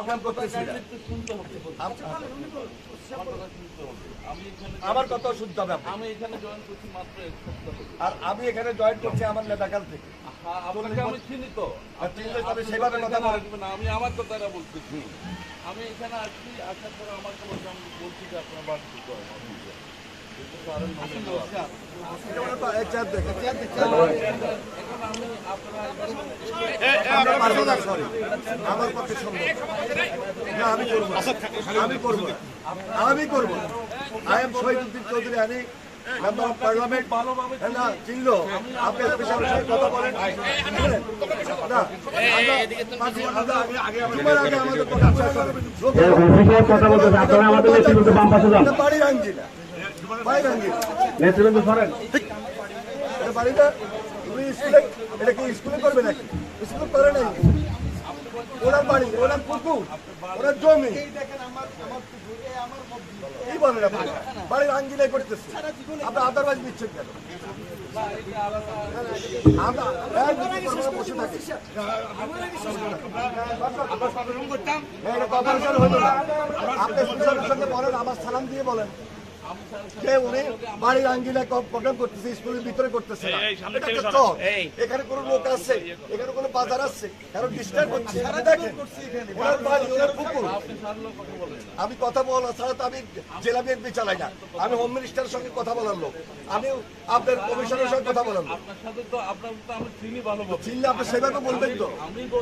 আমার কথা শুনতে হবে আমি এখানে আমার কথা শুনতে হবে। আমি এখানে জয়েন করছি মাত্র এক সপ্তাহ আর আমি এখানে জয়েন করছি আমার নেতাকাল থেকে। হ্যাঁ, আমি চিনি তো। আর সেভাবে কথা এখানে না, আমি আমার কথাটা বলতেছি। আমি এখানে আসছি আসার পরে আমার বলছে আমি বলছি যে আপনার বাড়ি আমি করব আই এম শহীদুদ্দিন চৌধুরী আনি মেম্বার অফ পার্লামেন্ট চিনলো আপনি কথা বলেন নেতৃবৃন্দ সরেন। এটা বাড়িটা? তুমি স্কুলে এটা কি স্কুলে করবে নাকি? স্কুল করে নাই? ওনার বাড়ি ওনার পুকুর ওনার জমি। এই বাড়ির আঙ্গিনায় করতেছে। কেন? হ্যাঁ। আপনি সঙ্গে বলেন আমার সালাম দিয়ে বলেন। যে উনি? বাড়ির আঙ্গিনায় প্রোগ্রাম করতেছে স্কুলের ভিতরে করতেছে না। এটা একটা চক। এখানে কোনো লোক আছে এখানে কোনো বাজার আছে কারণ ডিস্টার্ব করছে দেখেন ওনার বাড়ি ওনার পুকুর। আমি কথা বলা ছাড়া তো আমি জেলা বিএনপি চালাই না। আমি হোম মিনিস্টারের সঙ্গে কথা বলার লোক। আমি আপনার কমিশনের সঙ্গে কথা বলার লোক। আপনার সাথে তো আপনার তো আমি চিনি ভালোভাবে চিনলে আপনি সেভাবে বলবেন তো।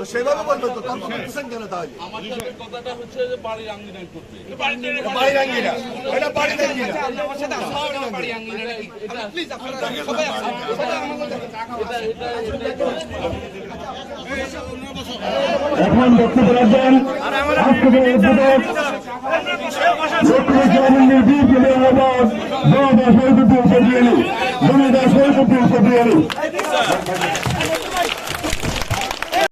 তো সেভাবে বলবেন তো। তখন করতেছেন কেন তাহলে? কথাটা হচ্ছে বাড়ির আঙ্গিনায় করতে। বাড়ির আঙ্গিনা। এটা বাড়ির আঙ্গিনা। এখন বক্তব্য রাখবেন আজকে উদ্বোধক লক্ষ্মী বিজেপি আহ্বান জনতা শহীদুদ্দিন সদিয়ানি জনতা সদিয়ানি